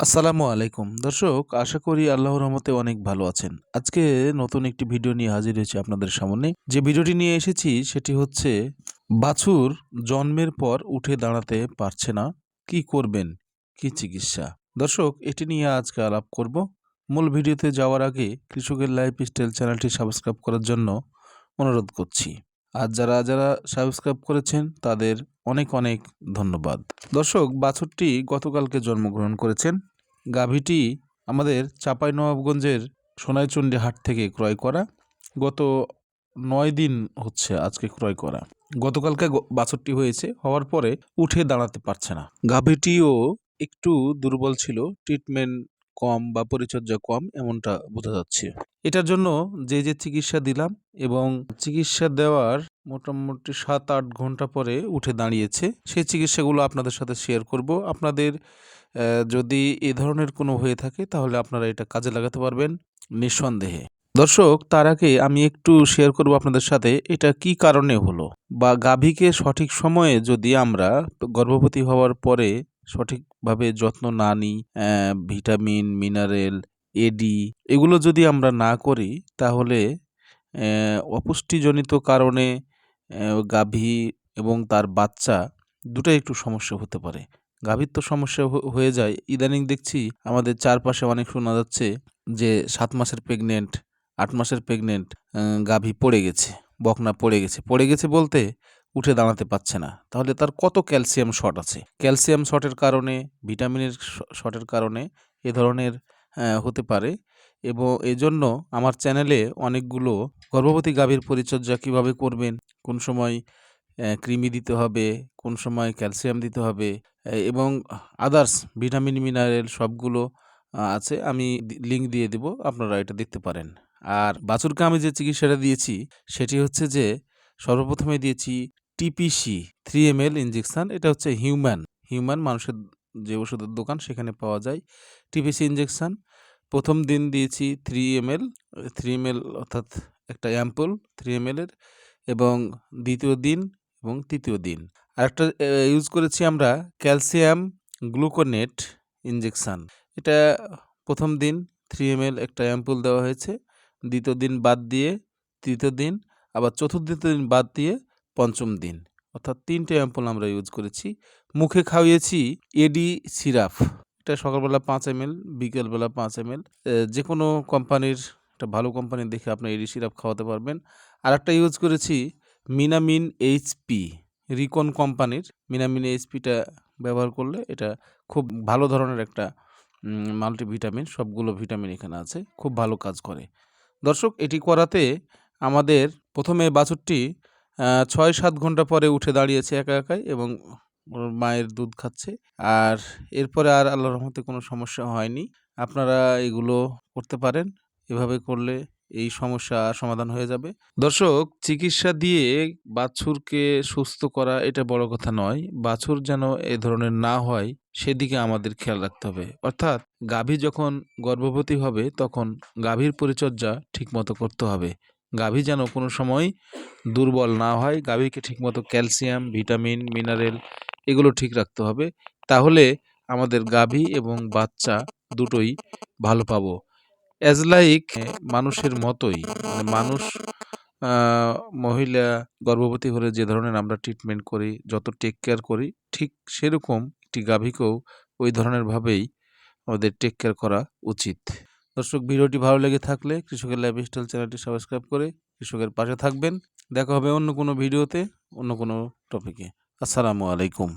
আসসালামু আলাইকুম। দর্শক, আশা করি আল্লাহর রহমতে অনেক ভালো আছেন। আজকে নতুন একটি ভিডিও নিয়ে হাজির হয়েছি আপনাদের সামনে। যে ভিডিওটি নিয়ে এসেছি সেটি হচ্ছে, বাছুর জন্মের পর উঠে দাঁড়াতে পারছে না। কি করবেন? কি চিকিৎসা? দর্শক, এটি নিয়ে আজকে আলাপ করব। মূল ভিডিওতে যাওয়ার আগে কৃষকের লাইফ স্টাইল চ্যানেলটি সাবস্ক্রাইব করার জন্য অনুরোধ করছি। আর যারা যারা সাবস্ক্রাইব করেছেন, তাদের অনেক অনেক ধন্যবাদ। দর্শক, বাছুরটি গতকালকে জন্মগ্রহণ করেছেন। গাভীটি আমাদের চাঁপাইনবাবগঞ্জের সোনাইচন্ডী হাট থেকে ক্রয় করা। গত নয় দিন হচ্ছে আজকে ক্রয় করা। গতকালকে বাছুরটি হয়েছে, হওয়ার পরে উঠে দাঁড়াতে পারছে না। গাভীটিও একটু দুর্বল ছিল ট্রিটমেন্ট কম বা পরিচর্যা কম এমনটা বোঝা যাচ্ছে। এটার জন্য যে যে চিকিৎসা দিলাম এবং চিকিৎসা দেওয়ার মোটামুটি সাত আট ঘণ্টা পরে উঠে দাঁড়িয়েছে, সেই চিকিৎসাগুলো আপনাদের সাথে শেয়ার করব। আপনাদের যদি এ ধরনের কোনো হয়ে থাকে তাহলে আপনারা এটা কাজে লাগাতে পারবেন নিঃসন্দেহে। দর্শক, তার আগে আমি একটু শেয়ার করব আপনাদের সাথে, এটা কি কারণে হলো? বা গাভীকে সঠিক সময়ে যদি আমরা গর্ভবতী হওয়ার পরে সঠিকভাবে যত্ন না নিই ভিটামিন, মিনারেল এডি এগুলো যদি আমরা না করি তাহলে অপুষ্টিজনিত কারণে গাভী এবং তার বাচ্চা দুটাই একটু সমস্যা হতে পারে। গাভীর তো সমস্যা হয়ে যায়। ইদানিং দেখছি আমাদের চারপাশে অনেক শোনা যাচ্ছে যে সাত মাসের প্রেগনেন্ট, আট মাসের প্রেগনেন্ট গাভী পড়ে গেছে, বকনা পড়ে গেছে। পড়ে গেছে বলতে উঠে দাঁড়াতে পারছে না। তাহলে তার কত ক্যালসিয়াম শর্ট আছে? ক্যালসিয়াম শর্টের কারণে, ভিটামিনের শর্টের কারণে এ ধরনের হতে পারে। এবং এজন্য আমার চ্যানেলে অনেকগুলো গর্ভবতী গাভীর পরিচর্যা কীভাবে করবেন, কোন সময় কৃমি দিতে হবে, কোন সময় ক্যালসিয়াম দিতে হবে এবং আদার্স, ভিটামিন, মিনারেল সবগুলো আছে। আমি লিঙ্ক দিয়ে দেব, আপনারা এটা দেখতে পারেন। আর বাছুরকে আমি যে চিকিৎসাটা দিয়েছি, সেটি হচ্ছে যে, সর্বপ্রথমে দিয়েছি T P C, three M L injection এটা হচ্ছে হিউম্যান হিউম্যান মানুষের যে ওষুধের দোকান সেখানে পাওয়া যায় টিপিসি ইঞ্জেকশান প্রথম দিন দিয়েছি three m l, three m l অর্থাৎ একটা অ্যাম্পুল থ্রি এম এর এবং দ্বিতীয় দিন এবং তৃতীয় দিন। আরেকটা ইউজ করেছি আমরা ক্যালসিয়াম গ্লুকোনেট ইঞ্জেকশান এটা প্রথম দিন থ্রি এম এল একটা অ্যাম্পুল দেওয়া হয়েছে, দ্বিতীয় দিন বাদ দিয়ে তৃতীয় দিন, আবার চতুর্থ দিন বাদ দিয়ে পঞ্চম দিন। অর্থাৎ তিনটে অ্যাম্পল আমরা ইউজ করেছি। মুখে খাওয়িয়েছি এডি সিরাপ এটা সকালবেলা পাঁচ এম এল বিকেলবেলা পাঁচ এম এল যে কোনো কোম্পানির, একটা ভালো কোম্পানি দেখে আপনি এডি সিরাপ খাওয়াতে পারবেন। আর একটা ইউজ করেছি মিনামিন এইচপি রিকন কোম্পানির। মিনামিন এইচপিটা ব্যবহার করলে এটা খুব ভালো ধরনের একটা মাল্টিভিটামিন সবগুলো ভিটামিন এখানে আছে। খুব ভালো কাজ করে। দর্শক, এটি করাতে আমাদের প্রথমে বাছুরটি ছয় সাত ঘণ্টা পরে উঠে দাঁড়িয়েছে একা একাই এবং ওর মায়ের দুধ খাচ্ছে। আর এরপরে আর আল্লাহর রহমতে কোনো সমস্যা হয়নি। আপনারা এগুলো করতে পারেন। এভাবে করলে এই সমস্যা সমাধান হয়ে যাবে। দর্শক, চিকিৎসা দিয়ে বাছুরকে সুস্থ করা এটা বড় কথা নয়। বাছুর যেন এ ধরনের না হয়, সেদিকে আমাদের খেয়াল রাখতে হবে। অর্থাৎ গাভী যখন গর্ভবতী হবে, তখন গাভীর পরিচর্যা ঠিকমতো করতে হবে। গাভী যেন কোনো সময় দুর্বল না হয়। গাভীকে ঠিকমতো ক্যালসিয়াম, ভিটামিন, মিনারেল এগুলো ঠিক রাখতে হবে। তাহলে আমাদের গাভী এবং বাচ্চা দুটোই ভালো পাবো। অ্যাজ লাইক মানুষের মতোই মানে মানুষ মহিলা গর্ভবতী হলে যে ধরনের আমরা ট্রিটমেন্ট করি, যত টেক কেয়ার করি, ঠিক সেরকম একটি গাভীকেও ওই ধরনের ভাবেই আমাদের টেক কেয়ার করা উচিত। দর্শক, ভিডিওটি ভালো লেগে থাকলে কৃষকের লাইফস্টাইল চ্যানেলটি সাবস্ক্রাইব করে কৃষকের পাশে থাকবেন। দেখা হবে অন্য কোনো ভিডিওতে, অন্য কোনো টপিকে আসসালামু আলাইকুম।